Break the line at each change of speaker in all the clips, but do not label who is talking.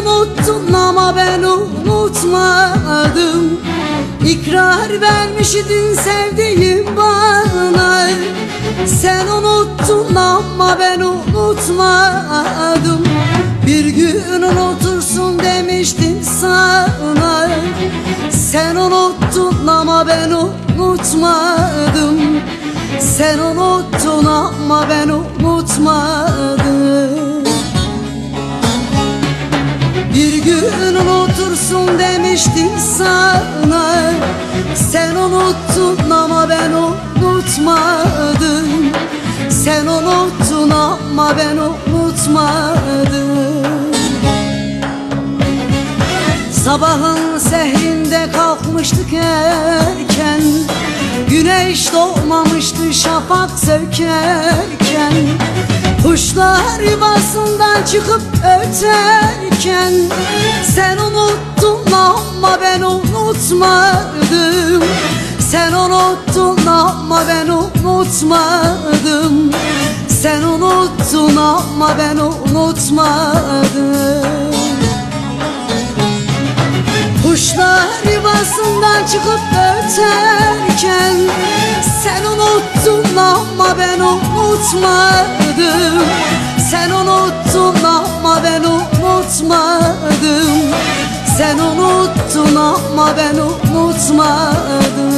unuttun ama ben unutmadım. İkrar vermiştin sevdiğim bana. Sen unuttun ama ben unutmadım. Bir gün unutursun demiştin sana. Sen unuttun ama ben unutmadım. Sen unuttun ama ben unutmadım unutursun demiştim sana. Sen unuttun ama ben unutmadım. Sen unuttun ama ben unutmadım. Sabahın sehrinde kalkmıştık erken. Güneş doğmamıştı şafak sökerken Kuşlar yuvasından çıkıp öterken Sen unuttun ama ben unutmadım. Sen unuttun ama ben unutmadım. Sen unuttun ama ben unutmadım Kuşlar yuvasından çıkıp öterken Sen unuttun ama ben unutmadım. Sen unuttun ama ben unutmadım. Sen unuttun ama ben unutmadım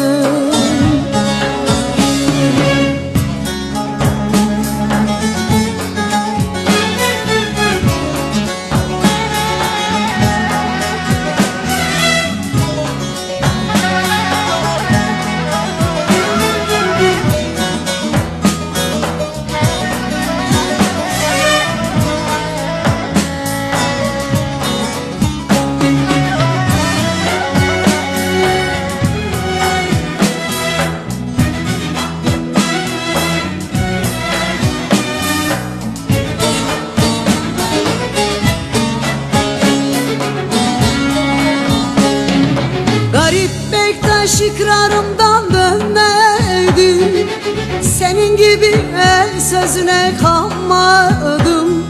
sözüne kanmadım.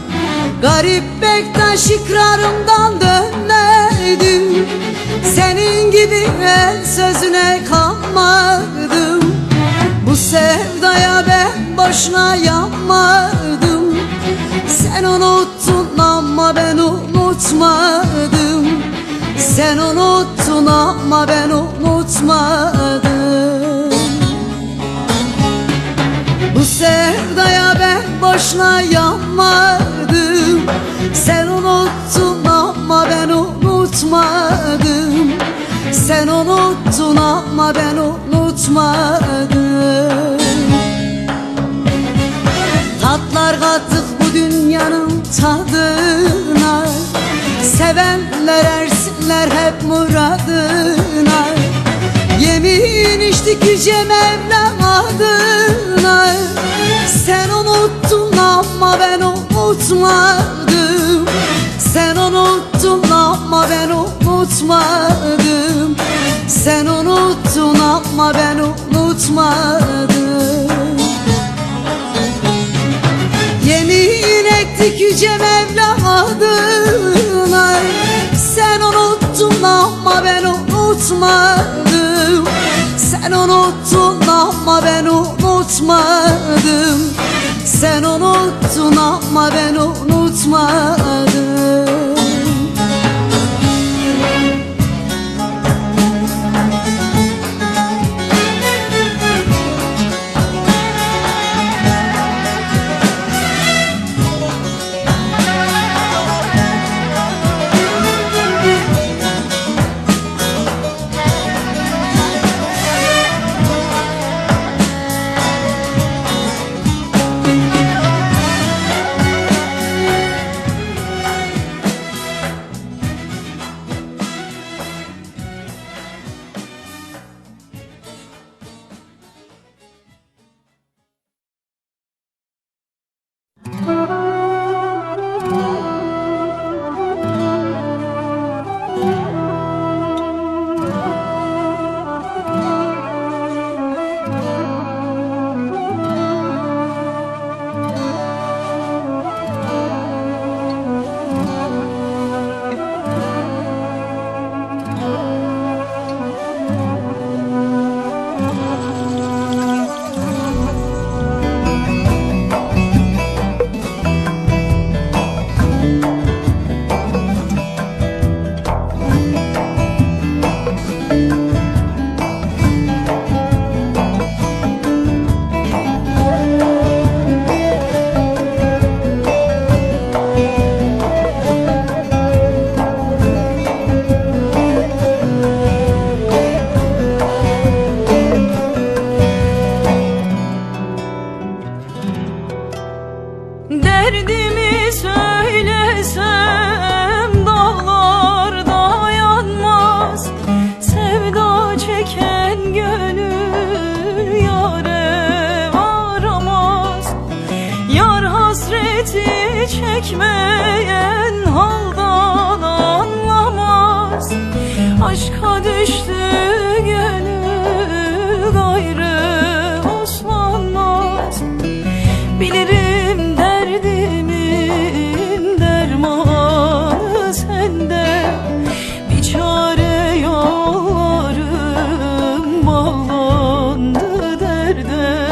Garip Bektaş ikrarımdan dönmedim. Senin gibi el sözüne kanmadım. Bu sevdaya ben boşuna yanmadım. Sen unuttun ama ben unutmadım. Sen unuttun ama ben unutmadım. Bu sevdaya boşuna yanmadım. Sen unuttun ama ben unutmadım. Sen unuttun ama ben unutmadım. Tatlar kattık bu dünyanın tadına. Sevenler ersinler hep muradına Yemin içtik yüce Mevlam adına. Sen unuttun ama ben unutmadım. Sen unuttun ama ben unutmadım. Sen unuttun ama ben unutmadım. Yemin ettik yüce Mevlam adına. Sen unuttun ama ben unutmadım Sen unuttun ama ben unutmadım. Sen unuttun ama ben unutmadım
düştü gönül gayrı Osmanmaz Bilirim derdimin dermanı sende. Bir çare yollarım bağlandı derde.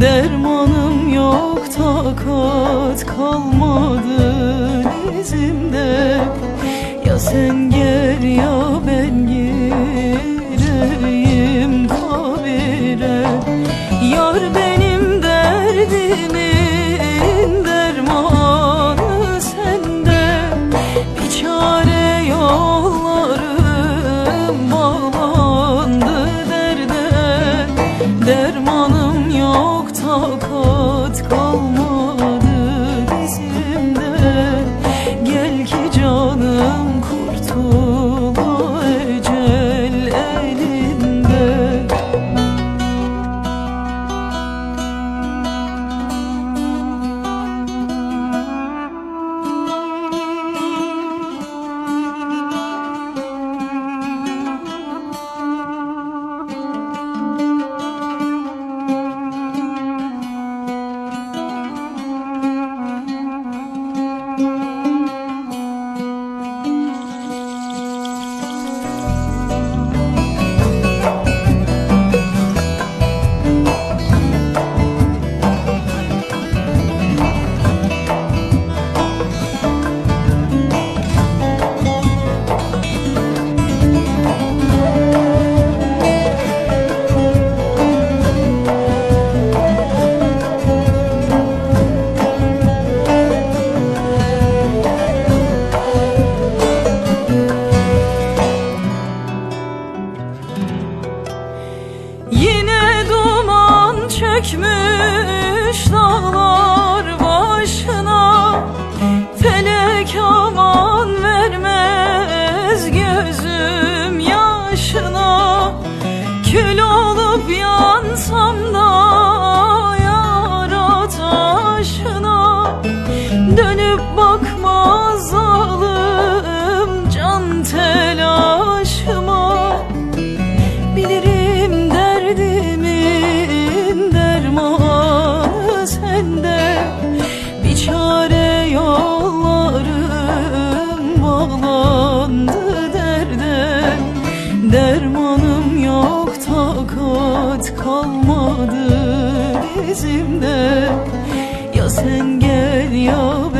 Dermanım yok takat kalmadı dizimde. Ya sen gel ya Oh. gezimde Ya sen gel ya